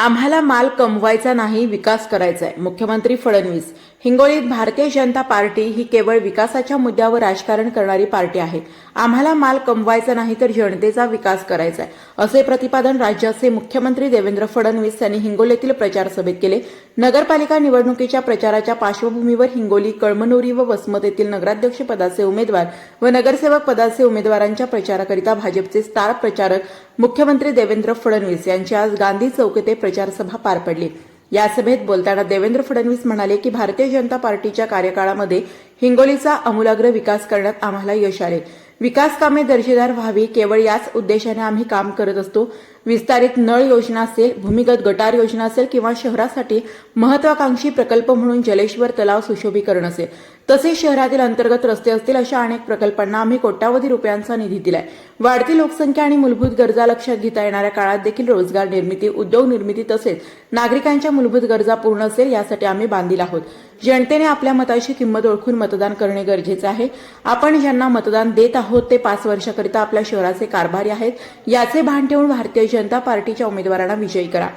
आम्हाला माल कमवायचा नाही विकास करायचा आहे मुख्यमंत्री फडणवीस हिंगोलीत भारतीय जनता पार्टी ही केवळ विकासाच्या मुद्द्यावर राजकारण करणारी पार्टी आहे. आम्हाला माल कमवायचा नाही तर जनतेचा विकास करायचा आहे असे प्रतिपादन राज्याचे मुख्यमंत्री देवेंद्र फडणवीस यांनी हिंगोलीतील प्रचार सभेत केले. नगरपालिका निवडणुकीच्या प्रचाराच्या पार्श्वभूमीवर हिंगोली कळमनुरी व वसमत येथील नगराध्यक्षपदाचे उमेदवार व नगरसेवक पदाचे उमेदवारांच्या प्रचाराकरिता भाजपचे स्टार प्रचारक मुख्यमंत्री देवेंद्र फडणवीस यांची आज गांधी चौक येथे प्रचारसभा पार पडली. या सभेत बोलताना देवेंद्र फडणवीस म्हणाले की भारतीय जनता पार्टीच्या कार्यकाळामध्ये हिंगोलीचा आमूलाग्र विकास करण्यात आम्हाला यश आले. विकास कामे दर्जेदार व्हावी केवळ याच उद्देशाने आम्ही काम करत असतो. विस्तारित नळ योजना असेल भूमिगत गटार योजना असेल किंवा शहरासाठी महत्वाकांक्षी प्रकल्प म्हणून जलेश्वर तलाव सुशोभीकरण असेल. तसेच शहरातील अंतर्गत रस्ते असतील अशा अनेक प्रकल्पांना आम्ही कोट्यावधी रुपयांचा निधी दिलाय. वाढती लोकसंख्या आणि मूलभूत गरजा लक्षात घेता येणाऱ्या काळात देखील रोजगार निर्मिती उद्योग निर्मिती तसेच नागरिकांच्या मूलभूत गरजा पूर्ण असेल यासाठी आम्ही बांधील आहोत. जनतेने आपल्या मताची किंमत ओळखून मतदान करणे गरजेचे आहे. आपण ज्यांना मतदान देत आहोत ते पाच वर्षाकरिता आपल्या शहराचे कारभारी आहेत. याचे भान ठेवून भारतीय जनता पार्टीच्या उमेदवारांना विजयी करा.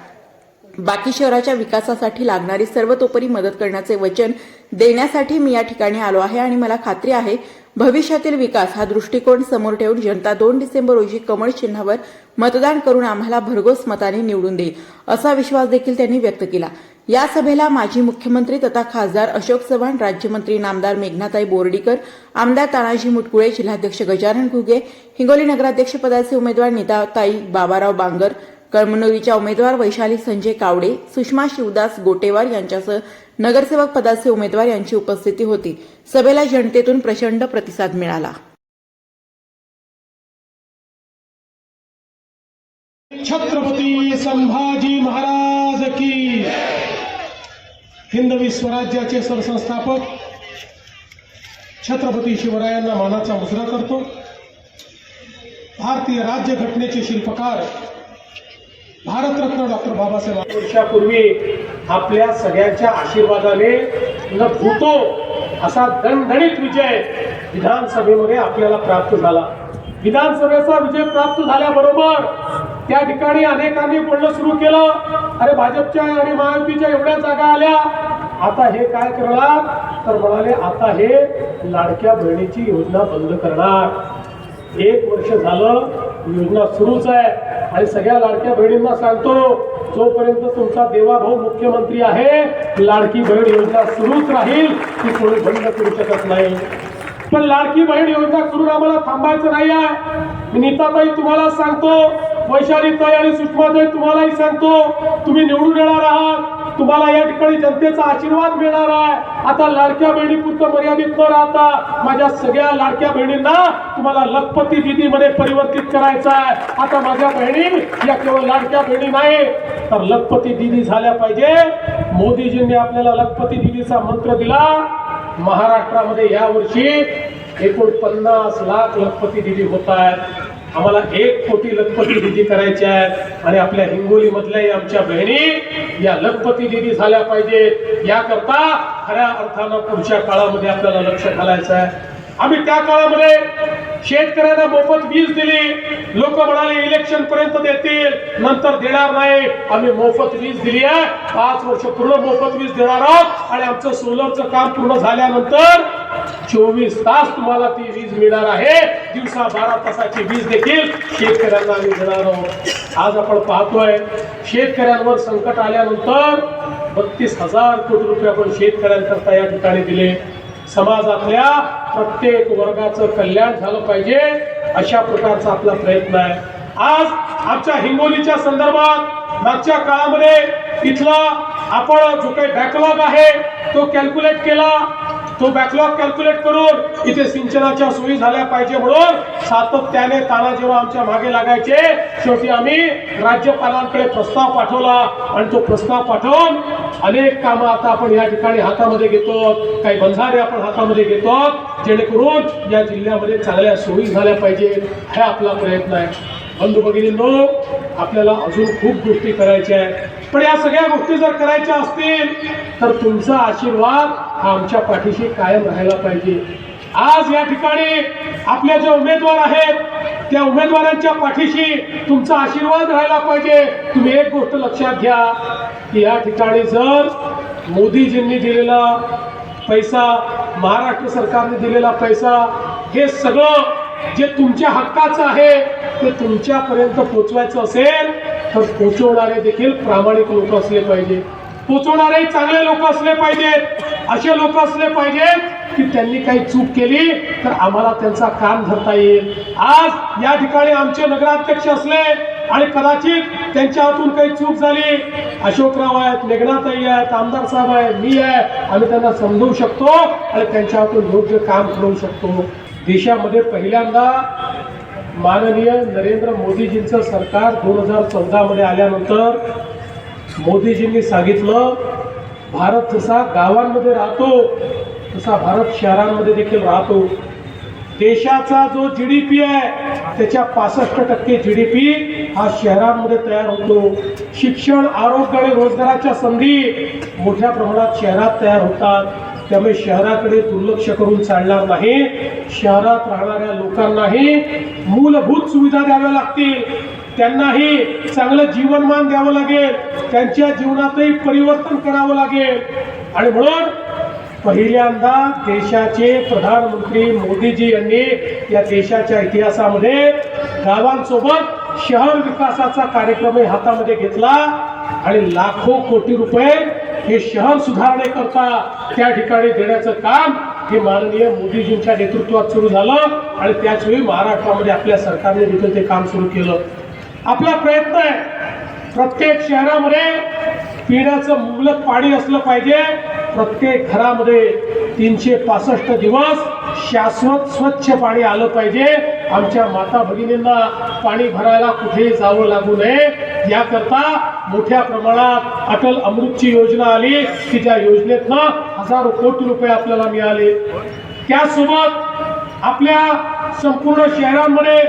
बाकी शहराच्या विकासासाठी लागणारी सर्वतोपरी मदत करण्याचे वचन देण्यासाठी मी या ठिकाणी आलो आहे आणि मला खात्री आहे भविष्यातील विकास हा दृष्टिकोन समोर ठेवून जनता दोन डिसेंबर रोजी कमळ चिन्हावर मतदान करून आम्हाला भरघोस मताने निवडून देईल असा विश्वास देखील त्यांनी व्यक्त केला. या सभेला माजी मुख्यमंत्री तथा खासदार अशोक चव्हाण राज्यमंत्री नामदार मेघनाताई बोर्डीकर आमदार तानाजी मुटकुळे जिल्हाध्यक्ष गजानन घुगे हिंगोली नगराध्यक्षपदाचे उमेदवार नीताताई बाबाराव बांगर कळमनुरीच्या उमेदवार वैशाली संजय कावडे सुषमा शिवदास गोटेवार यांच्यासह नगरसेवक पदाचे उमेदवार यांची उपस्थिती होती. सभेला जनतेतून प्रचंड प्रतिसाद मिळाला. छत्रपती संभाजी महाराज की हिंदवी स्वराज्याचे सरसंस्थापक छत्रपती शिवरायांना मानाचा मुजरा करतो. भारतीय राज्यघटनेचे शिल्पकार भारतरत्न डॉक्टर बाबासाहेब आंबेडकर. वर्षापूर्वी आपल्या सगळ्यांच्या आशीर्वादाने न भूतो असा दणदणीत विजय विधानसभेमध्ये आपल्याला प्राप्त झाला. विधानसभेचा विजय प्राप्त झाल्याबरोबर त्या ठिकाणी अनेकांनी बोलणं सुरू केलं. अरे भाजपच्या आणि महायुतीच्या एवढ्या जागा आल्या. आता हे काय करणार? तर म्हणाले आता हे लाडक्या बहिणीची योजना बंद करणार. एक वर्ष झालं योजना सुरूच आहे. आणि सगळ्या लाडक्या बहिणींना सांगतो जोपर्यंत तुमचा देवाभाऊ मुख्यमंत्री आहे लाडकी बहीण योजना सुरूच राहील ती कोणी बंद करू शकत नाही. पण लाडकी बहीण योजना करून आम्हाला थांबायचं नाही आहे. मी नीताताई तुम्हाला सांगतो वैशालीताई आणि सुषमाताई तुम्हालाही सांगतो तुम्ही निवडून येणार आहात. तुम्हाला या ठिकाणी जनतेचा आशीर्वाद मिळणार आहे. आता लाडक्या बहिणी पुरतं मर्यादित न राहता माझ्या सगळ्या लाडक्या बहिणींना तुम्हाला लखपती दिदीमध्ये परिवर्तित करायचं आहे. आता माझ्या बहिणी या केवळ लाडक्या बहिणी नाही तर लखपती दिदी झाल्या पाहिजे. मोदीजींनी आपल्याला लखपती दिदीचा मंत्र दिला. महाराष्ट्रामध्ये या वर्षी एकूण पन्नास लाख लखपती दिदी होत आहेत. आम्हाला एक कोटी लखपती दिदी करायच्या आहेत. आणि आपल्या हिंगोली मधल्याही आमच्या बहिणी या लखपती दिदी झाल्या पाहिजेत. याकरता खऱ्या अर्थानं पुढच्या काळामध्ये आपल्याला लक्ष घालायचं आहे. आम्ही त्या काळामध्ये शेतकऱ्यांना मोफत वीज दिली. लोक म्हणाले इलेक्शन पर्यंत देतील नंतर देणार नाही. आम्ही मोफत वीज दिली आहे. पाच वर्ष पूर्ण मोफत वीज देणार आहोत. आणि आमचं सोलरचं काम पूर्ण झाल्यानंतर चोवीस तास तुम्हाला ती वीज मिळणार आहे. दिवसा बारा तासाची वीज देखील शेतकऱ्यांना आम्ही देणार आहोत. आज आपण पाहतोय शेतकऱ्यांवर संकट आल्यानंतर बत्तीस हजार कोटी रुपये आपण शेतकऱ्यांकरता या ठिकाणी दिले. समाजातल्या प्रत्येक वर्गाचं कल्याण झालं पाहिजे अशा प्रकारचा आपला प्रयत्न आहे. आज आमच्या हिंगोलीच्या संदर्भात मागच्या काळामध्ये इथला आपण जो काही बॅकलॉग आहे तो कॅल्क्युलेट केला. तो बॅकलॉग कॅल्क्युलेट करून इथे सिंचनाच्या सोयी झाल्या पाहिजे म्हणून सातत्याने तानाजीराव आमच्या मागे लागायचे शेवटी आम्ही राज्यपालांकडे प्रस्ताव पाठवला आणि तो प्रस्ताव पाठवून अनेक कामं आता आपण या ठिकाणी हातामध्ये घेतो काही बंधारे आपण हातामध्ये घेतो जेणेकरून या जिल्ह्यामध्ये चांगल्या सोयी झाल्या पाहिजे हा आपला प्रयत्न आहे. बंधू भगिनींनो आपल्याला अजून खूप गोष्टी करायच्या आहेत. पण या सगळ्या गोष्टी जर करायच्या असतील तर तुमचा आशीर्वाद हा आमच्या पाठीशी कायम राहायला पाहिजे. आज या ठिकाणी आपल्या ज्या उमेदवार आहेत त्या उमेदवारांच्या पाठीशी तुमचा आशीर्वाद राहायला पाहिजे. तुम्ही एक गोष्ट लक्षात घ्या की या ठिकाणी जर मोदीजींनी दिलेला पैसा महाराष्ट्र सरकारने दिलेला पैसा हे सगळं जे तुमच्या हक्काचं आहे ते तुमच्यापर्यंत पोचवायचं असेल तर पोचवणारे देखील प्रामाणिक लोक असले पाहिजे. पोचवणारे चांगले लोक असले पाहिजेत असे लोक असले पाहिजेत की त्यांनी काही चूक केली तर आम्हाला त्यांचा कान धरता येईल. आज या ठिकाणी आमचे नगराध्यक्ष असले आणि कदाचित त्यांच्या हातून काही चूक झाली. अशोकराव आहेत मेघनाताई आहेत आमदार साहेब आहे मी आहे. आम्ही त्यांना समजवू शकतो आणि त्यांच्या हातून योग्य काम करू शकतो. देशामध्ये पहिल्यांदा माननीय नरेंद्र मोदीजींचं सरकार दोन हजार चौदामध्ये आल्यानंतर मोदीजींनी सांगितलं भारत जसा गावांमध्ये राहतो तसा भारत शहरांमध्ये देखील राहतो. देशाचा जो जी डी पी आहे त्याच्या पासष्ट टक्के जी डी पी हा शहरांमध्ये तयार होतो. शिक्षण आरोग्य आणि रोजगाराच्या संधी मोठ्या प्रमाणात शहरात तयार होतात. त्यामुळे शहराकडे दुर्लक्ष करून चालणार नाही. शहरात राहणाऱ्या लोकांनाही मूलभूत सुविधा द्याव्या लागतील. त्यांनाही चांगलं जीवनमान द्यावं लागेल. त्यांच्या जीवनातही परिवर्तन करावं लागेल. आणि म्हणून पहिल्यांदा देशाचे प्रधानमंत्री मोदीजी यांनी या देशाच्या इतिहासामध्ये गावांसोबत शहर विकासाचा कार्यक्रमही हातामध्ये घेतला आणि लाखो कोटी रुपये हे शहर सुधारणेकरता त्या ठिकाणी देण्याचं काम हे माननीय मोदीजींच्या नेतृत्वात सुरू झालं आणि त्याचवेळी महाराष्ट्रामध्ये आपल्या सरकारने देखील ते काम सुरू केलं. आपला प्रयत्न आहे प्रत्येक शहरामध्ये पिण्याचं मुबलक पाणी असलं पाहिजे. प्रत्येक घरामध्ये तीनशे पासष्ट दिवस शाश्वत स्वच्छ पाणी आलं पाहिजे. आमच्या माता भगिनींना पाणी भरायला कुठेही जावं लागू नये. याकरता मोठ्या प्रमाणात अटल अमृतची योजना आली की ज्या योजनेतनं हजारो कोटी रुपये आपल्याला मिळाले. त्यासोबत आपल्या संपूर्ण शहरांमध्ये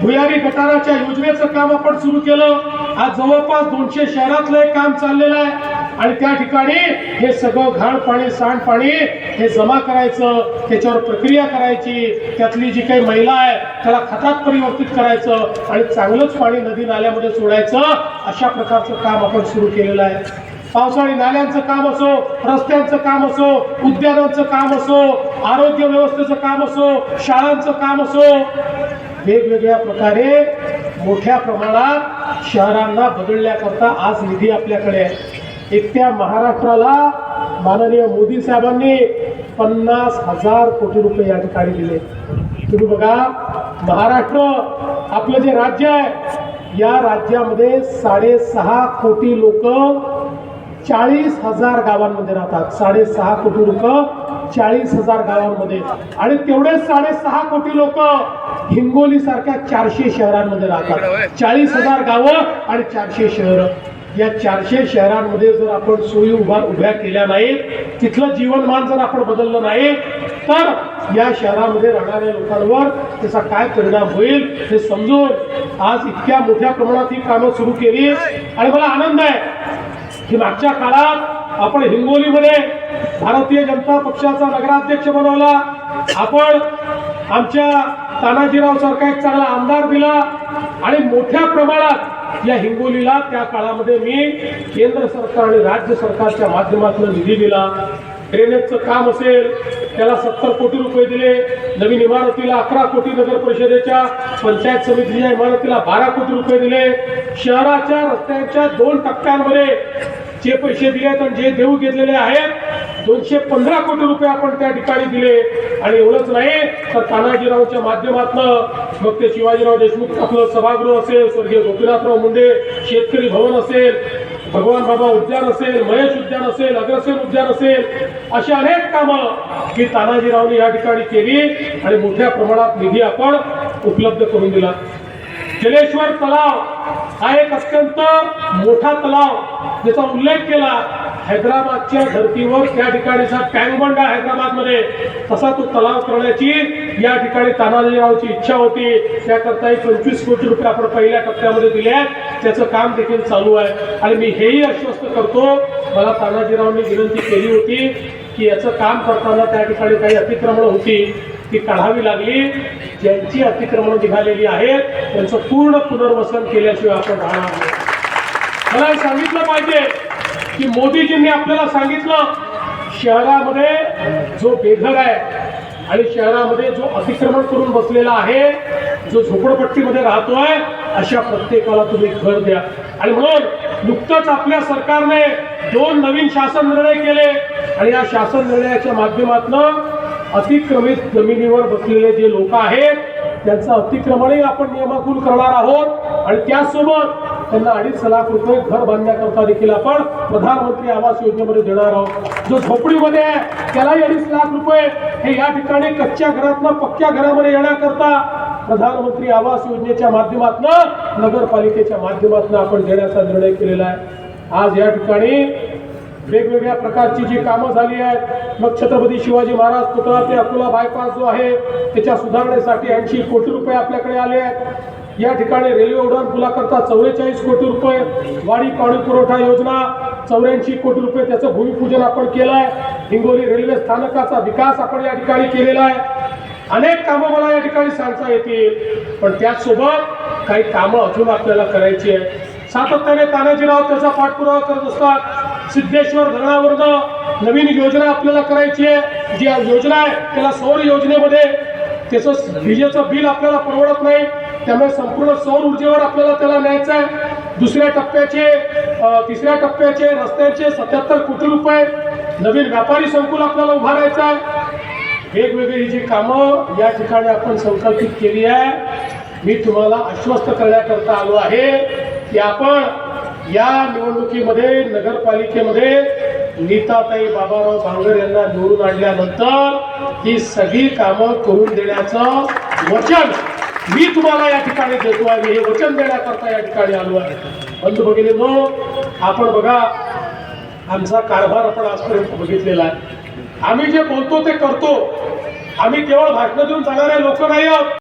भुयारी गटाराच्या योजनेचं काम आपण सुरू केलं. आज जवळपास दोनशे शहरातलं एक काम चाललेलं आहे. आणि त्या ठिकाणी हे सगळं घाण पाणी सांडपाणी हे जमा करायचं त्याच्यावर प्रक्रिया करायची. त्यातली जी काही महिला आहे त्याला खतात परिवर्तित करायचं आणि चांगलंच पाणी नदी नाल्यामध्ये सोडायचं अशा प्रकारचं काम आपण सुरू केलेलं आहे. पावसाळी नाल्यांचं काम असो रस्त्यांचं काम असो उद्यानांचं काम असो आरोग्य व्यवस्थेचं काम असो शाळांचं काम असो वेगवेगळ्या प्रकारे मोठ्या प्रमाणात शहरांना बदलण्याकरता आज निधी आपल्याकडे आहे. एकट्या महाराष्ट्राला माननीय मोदी साहेबांनी पन्नास हजार कोटी रुपये या ठिकाणी दिले. तुम्ही बघा महाराष्ट्र आपलं जे राज्य आहे या राज्यामध्ये साडेसहा कोटी लोक चाळीस हजार गावांमध्ये राहतात. साडेसहा कोटी लोक चाळीस हजार गावांमध्ये. आणि तेवढेच साडेसहा कोटी लोक हिंगोली सारख्या चारशे शहरांमध्ये राहतात. चाळीस हजार गावं आणि चारशे शहरं. या चारशे शहरांमध्ये जर आपण सोयी उभा उभ्या केल्या नाहीत तिथलं जीवनमान जर आपण बदललं नाही तर या शहरामध्ये राहणाऱ्या लोकांवर त्याचा काय परिणाम होईल हे समजून आज इतक्या मोठ्या प्रमाणात ही कामं सुरू केली आणि मला आनंद आहे की मागच्या काळात आपण हिंगोलीमध्ये भारतीय जनता पक्षाचा नगराध्यक्ष बनवला. आपण आमच्या तानाजीराव सारखा एक चांगला आमदार दिला आणि मोठ्या प्रमाणात या हिंगोलीला त्या काळामध्ये मी केंद्र सरकार आणि राज्य सरकारच्या माध्यमातून निधी दिला. ड्रेनेजचं काम असेल त्याला सत्तर कोटी रुपये दिले. नवीन इमारतीला अकरा कोटी नगर परिषदेच्या पंचायत समितीच्या इमारतीला बारा कोटी रुपये दिले. शहराच्या रस्त्यांच्या दोन टप्प्यांमध्ये जे पैसे दिले आहेत आणि जे देऊ घेतलेले आहेत दोनशे पंधरा कोटी रुपये आपण त्या ठिकाणी दिले. आणि एवढंच नाही तर तानाजीरावच्या माध्यमातनं मग ते शिवाजीराव देशमुख आपलं सभागृह असेल स्वर्गीय गोपीनाथराव मुंडे शेतकरी भवन असेल भगवान बाबा उद्यान असेल महेश उद्यान असेल अग्रसेन उद्यान असेल अशी अनेक कामं ही तानाजीरावने या ठिकाणी केली आणि मोठ्या प्रमाणात निधी आपण उपलब्ध करून दिला. जलेश्वर तलाव हा एक अत्यंत मोठा तलाव ज्याचा उल्लेख केला हैदराबादच्या धर्तीवर त्या ठिकाणीचा टँक आहे हैदराबादमध्ये. तसा तो तलाव करण्याची या ठिकाणी तानाजीरावची इच्छा होती. त्याकरता एक पंचवीस कोटी रुपये आपण पहिल्या टप्प्यामध्ये दिले आहेत. त्याचं काम देखील चालू आहे. आणि मी हेही आश्वस्त करतो मला तानाजीरावनी विनंती केली होती की याचं काम करताना त्या ठिकाणी काही अतिक्रमण होती ती काढावी लागली. ज्यांची अतिक्रमण निघालेली आहेत त्यांचं पूर्ण पुनर्वसन केल्याशिवाय आपण राहणार नाही. मला हे सांगितलं पाहिजे की मोदीजींनी आपल्याला सांगितलं शहरामध्ये जो बेघर आहे आणि शहरामध्ये जो अतिक्रमण करून बसलेला आहे जो झोपडपट्टीमध्ये राहतोय अशा प्रत्येकाला तुम्ही घर द्या. आणि म्हणून नुकतंच आपल्या सरकारने दोन नवीन शासन निर्णय केले. आणि या शासन निर्णयाच्या माध्यमातून अतिक्रमित जमिनीवर बसलेले जे लोक आहेत त्यांचं अतिक्रमणही आपण नियमाकुल करणार आहोत. आणि त्यासोबत त्यांना अडीच लाख रुपये घर बांधण्याकरता देखील आपण प्रधानमंत्री आवास योजनेमध्ये देणार आहोत. जो झोपडीमध्ये आहे त्यालाही अडीच लाख रुपये हे या ठिकाणी कच्च्या घरातनं पक्क्या घरामध्ये येण्याकरता प्रधानमंत्री आवास योजनेच्या माध्यमातून नगरपालिकेच्या माध्यमातून आपण देण्याचा निर्णय केलेला आहे. आज या ठिकाणी वेगवेगळ्या प्रकारची जी कामं झाली आहेत मग छत्रपती शिवाजी महाराज पुतळा ते अकोला बायपास जो आहे त्याच्या सुधारणेसाठी ऐंशी कोटी रुपये आपल्याकडे आले आहेत. या ठिकाणी रेल्वे उड्डाण पुलाकरता चौवेचाळीस कोटी रुपये वाडी पाणी पुरवठा योजना चौऱ्याऐंशी कोटी रुपये त्याचं भूमिपूजन आपण केलं आहे हिंगोली रेल्वे स्थानकाचा विकास आपण या ठिकाणी केलेला आहे. अनेक कामं मला या ठिकाणी सांगता येतील पण त्याचसोबत काही कामं अजून आपल्याला करायची आहे सातत्याने तानाजीराव त्याचा पाठपुरावा करत असतात. सिद्धेश्वर धरणावरनं नवीन योजना आपल्याला करायची आहे. जी योजना आहे त्याला सौर योजनेमध्ये त्याचं विजेचं बिल आपल्याला परवडत नाही. त्यामुळे संपूर्ण सौर ऊर्जेवर आपल्याला त्याला न्यायचं आहे. दुसऱ्या टप्प्याचे तिसऱ्या टप्प्याचे रस्त्याचे सत्याहत्तर कोटी रुपये नवीन व्यापारी संकुल आपल्याला उभारायचं आहे. वेगवेगळी जी कामं या ठिकाणी आपण संकल्पित केली आहे. मी तुम्हाला आश्वस्त करण्याकरता आलो आहे की आपण या निवडणुकीमध्ये नगरपालिकेमध्ये नीताताई बाबाराव भांगर यांना निवडून आणल्यानंतर ही सगळी कामं करून देण्याचं वचन मी तुम्हाला या ठिकाणी देतो आहे हे वचन देण्याकरता या ठिकाणी आलो आहे. बंधू मग आपण बघा आमचा कारभार आपण आजपर्यंत बघितलेला आहे. आम्ही जे बोलतो ते करतो. आम्ही केवळ भाषण देऊन जाणारे लोक नाही आहोत